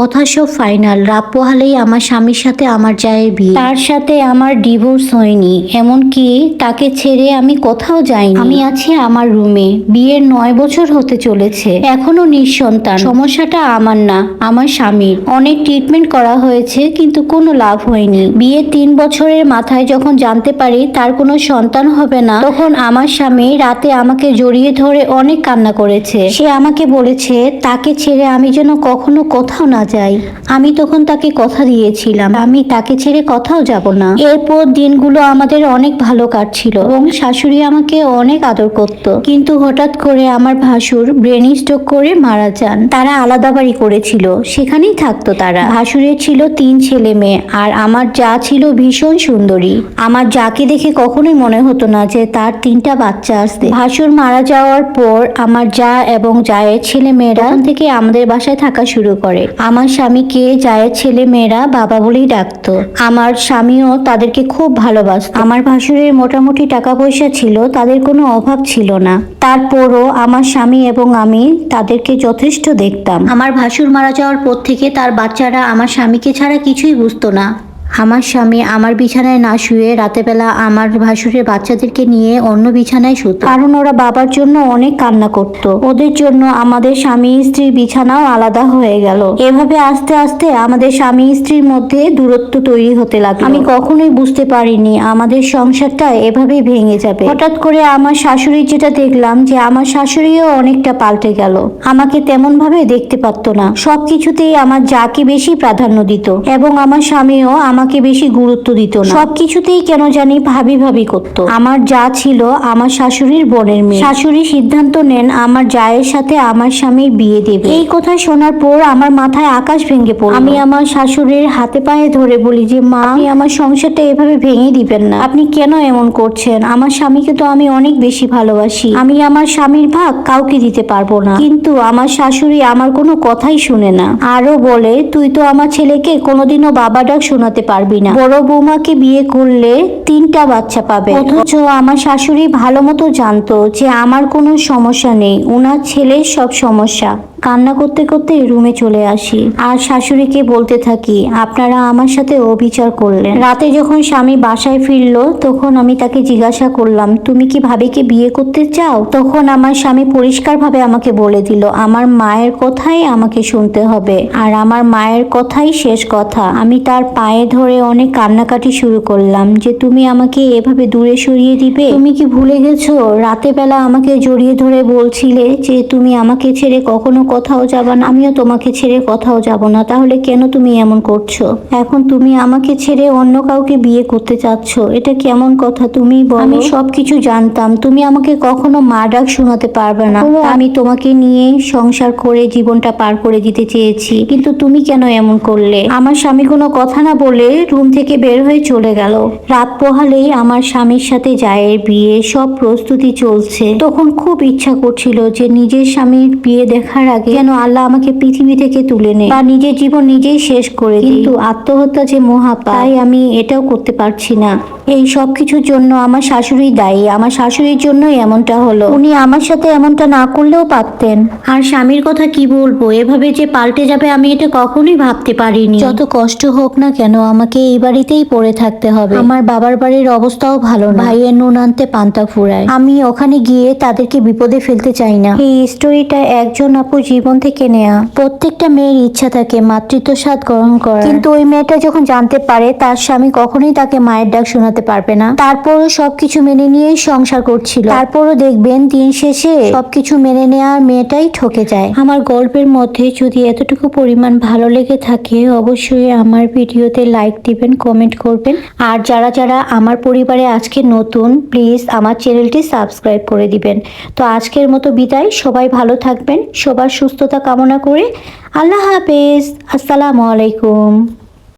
কথা সব ফাইনাল রাত পোহালেই আমার স্বামীর সাথে আমার জায়ের বিয়ে। তার সাথে আমার ডিভোর্স হয়নি। এমনকি তাকে ছেড়ে আমি কোথাও যাইনি। আমি আছি আমার রুমে বিয়ের নয় বছর হতে চলেছে। এখনও নিঃসন্তান। সমস্যাটা আমার না, আমার স্বামীর। অনেক ট্রিটমেন্ট করা হয়েছে, কিন্তু কোনো লাভ হয়নি। বিয়ের তিন বছরের মাথায় যখন জানতে পারি তার কোনো সন্তান হবে না, তখন আমার স্বামী রাতে আমাকে জড়িয়ে ধরে অনেক কান্না করেছে। সে আমাকে বলেছে, তাকে ছেড়ে আমি যেন কখনো কোথাও না যাই আমি তখন তাকে কথা দিয়েছিলাম, আমি তাকে ছেড়ে কোথাও যাব না। এরপর দিনগুলো আমাদের অনেক ভালো কাটছিল এবং শাশুড়ি আমাকে অনেক আদর করত। কিন্তু হঠাৎ করে আমার ভাসুর ব্রেন স্ট্রোক করে মারা যান। তারা আলাদা বাড়ি করেছিল, সেখানেই থাকতো তারা। ভাসুরের ছিল তিন ছেলে মেয়ে, আর আমার যা ছিল ভীষণ সুন্দরী। আমার যাকে দেখে কখনোই মনে হতো না যে তার তিনটা বাচ্চা আসতে ভাসুর মারা যাওয়ার পর আমার যা এবং জায়ের ছেলে মেয়েরা থেকে আমাদের বাসায় থাকা শুরু করে। আমার স্বামীকে জায়ের ছেলে মেয়েরা বাবা বলেই ডাকত। আমার স্বামীও তাদেরকে খুব ভালোবাসত। আমার ভাসুরের মোটামুটি টাকা পয়সা ছিল, তাদের কোনো অভাব ছিল না। তারপরও আমার স্বামী এবং আমি তাদেরকে যথেষ্ট দেখতাম। আমার ভাসুর মারা যাওয়ার পর থেকে তার বাচ্চারা আমার স্বামীকে ছাড়া কিছুই বুঝতো না। আমার স্বামী আমার বিছানায় না শুয়ে রাতেবেলা আমার ভাসুরের বাচ্চাদেরকে নিয়ে অন্য বিছানায় শুত। কারণ ওরা বাবার জন্য অনেক কান্না করত। ওদের জন্য আমাদের স্বামী স্ত্রীর বিছানাও আলাদা হয়ে গেল। এভাবে আস্তে আস্তে আমাদের স্বামী স্ত্রীর মধ্যে দূরত্ব তৈরি হতে লাগল। আমি কখনোই বুঝতে পারিনি আমাদের সংসারটা এভাবেই ভেঙে যাবে। হঠাৎ করে আমার শাশুড়ির যেটা দেখলাম যে আমার শাশুড়িও অনেকটা পাল্টে গেল। আমাকে তেমন ভাবে দেখতে পারতো না। সবকিছুতেই আমার যাকে বেশি প্রাধান্য দিত। এবং আমার স্বামীও আমাকে বেশি গুরুত্ব দিত না। সবকিছুতেই কেন জানি ভাবি ভাবি করতো। আমার যা ছিল আমার শাশুড়ির বোনের মেয়ে। শাশুড়ি সিদ্ধান্ত নেন আমার জায়ের সাথে আমার স্বামীর বিয়ে দেবে। এই কথা শোনার পর আমার মাথায় আকাশ ভেঙে পড়ল। আমি আমার শাশুড়ির হাতে পায়ে ধরে বলি যে মা আপনি আমার সংসারটা এভাবে ভেঙে দিবেন না। আপনি কেন এমন করছেন? আমার স্বামীকে তো আমি অনেক বেশি ভালোবাসি। আমি আমার স্বামীর ভাগ কাউকে দিতে পারব না। কিন্তু আমার শাশুড়ি আমার কোনো কথাই শুনে না। আরও বলে তুই তো আমার ছেলেকে কোনোদিনও বাবা ডাক শোনাতে পারবি না। বড় বৌমাকে বিয়ে করলে তিনটা বাচ্চা পাবে। অথচ আমার শাশুড়ি ভালো মতো জানতো যে আমার কোনো সমস্যা নেই। ওনার ছেলের সব সমস্যা। কান্না করতে করতে রুমে চলে আসি। আর শাশুড়িকে বলতে থাকি, আপনারা আমার সাথে অবিচার করলেন। রাতে যখন স্বামী বাসায় ফিরলো, তখন আমি তাকে জিজ্ঞাসা করলাম, তুমি কি ভাবিকে বিয়ে করতে চাও? তখন আমার স্বামী পরিষ্কারভাবে আমাকে বলে দিল, আমার মায়ের কথাই আমাকে শুনতে হবে। আর আমার মায়ের কথাই শেষ কথা। আমি তার পায়ে ধরে অনেক কান্নাকাটি শুরু করলাম যে, তুমি আমাকে এভাবে দূরে সরিয়ে দিবে? তুমি কি ভুলে গেছো? রাতে বেলা আমাকে জড়িয়ে ধরে বলছিলে যে, তুমি আমাকে ছেড়ে কখনো কোথাও যাবা না আমিও তোমাকে ছেড়ে কোথাও যাব না তাহলে কেন তুমি এমন করছ? এখন তুমি আমাকে ছেড়ে অন্য কাউকে বিয়ে করতে চাচ্ছ এটা কেমন কথা তুমি আমি সবকিছু জানতাম তুমি আমাকে কখনো মা ডাক শোনাতে পারবে না। আমি তোমাকে নিয়ে সংসার করে জীবনটা পার করে দিতে চেয়েছি কিন্তু তুমি কেন এমন করলে? আমার স্বামী কোনো কথা না বলে রুম থেকে বের হয়ে চলে গেল। রাত পোহালেই আমার স্বামীর সাথে জায়ের বিয়ে সব প্রস্তুতি চলছে। তখন খুব ইচ্ছা করছিল যে নিজের স্বামীর বিয়ে দেখার আগে যেন আল্লাহ আমাকে পৃথিবী থেকে তুলে নেয় বা নিজের জীবন নিজেই শেষ করে কিন্তু আত্মহত্যা যে মহাপাপ, তাই আমি এটাও করতে পারছি না। এই সব কিছুর জন্য আমার শাশুড়ি দায়ী। আমার শাশুড়ির জন্যই এমনটা হলো। উনি আমার সাথে এমনটা না করলেও পারতেন। আর স্বামীর কথা কি বলব? এভাবে যে পাল্টে যাবে আমি এটা কখনোই ভাবতে পারিনি। যত কষ্ট হোক না কেন, আমাকে এই বাড়িতেই পড়ে থাকতে হবে। আমার বাবার বাড়ির অবস্থাও ভালো না। ভাইয়ের নুন আনতে পান্তা ফুরায়। আমি ওখানে গিয়ে তাদেরকে বিপদে ফেলতে চাই না। এই স্টোরিটা একজন আপু জীবন থেকে নেয়া। প্রত্যেকটা মেয়ের ইচ্ছা থাকে মাতৃত্ব স্বাদ গ্রহণ করা কিন্তু ওই মেয়েটা যখন জানতে পারে, তার স্বামী কখনোই তাকে মায়ের ডাক শোনাতে পারবে না। তারপরও সবকিছু মেনে নিয়েই সংসার করছিল। তারপরও দেখবেন দিন শেষে সবকিছু মেনে নেওয়ার মেয়েটাই ঠকে যায়। আমার গল্পের মধ্যে যদি এতটুকু পরিমাণ ভালো লেগে থাকে, অবশ্যই আমার ভিডিওতে লাইক দিবেন, কমেন্ট করবেন। আর যারা যারা আমার পরিবারে আজকে নতুন, প্লিজ আমার চ্যানেলটি সাবস্ক্রাইব করে দিবেন। তো আজকের মতো বিদায়। সবাই ভালো থাকবেন। সবার সুস্থতা কামনা করে আল্লাহ হাফেজ। আসসালামু আলাইকুম।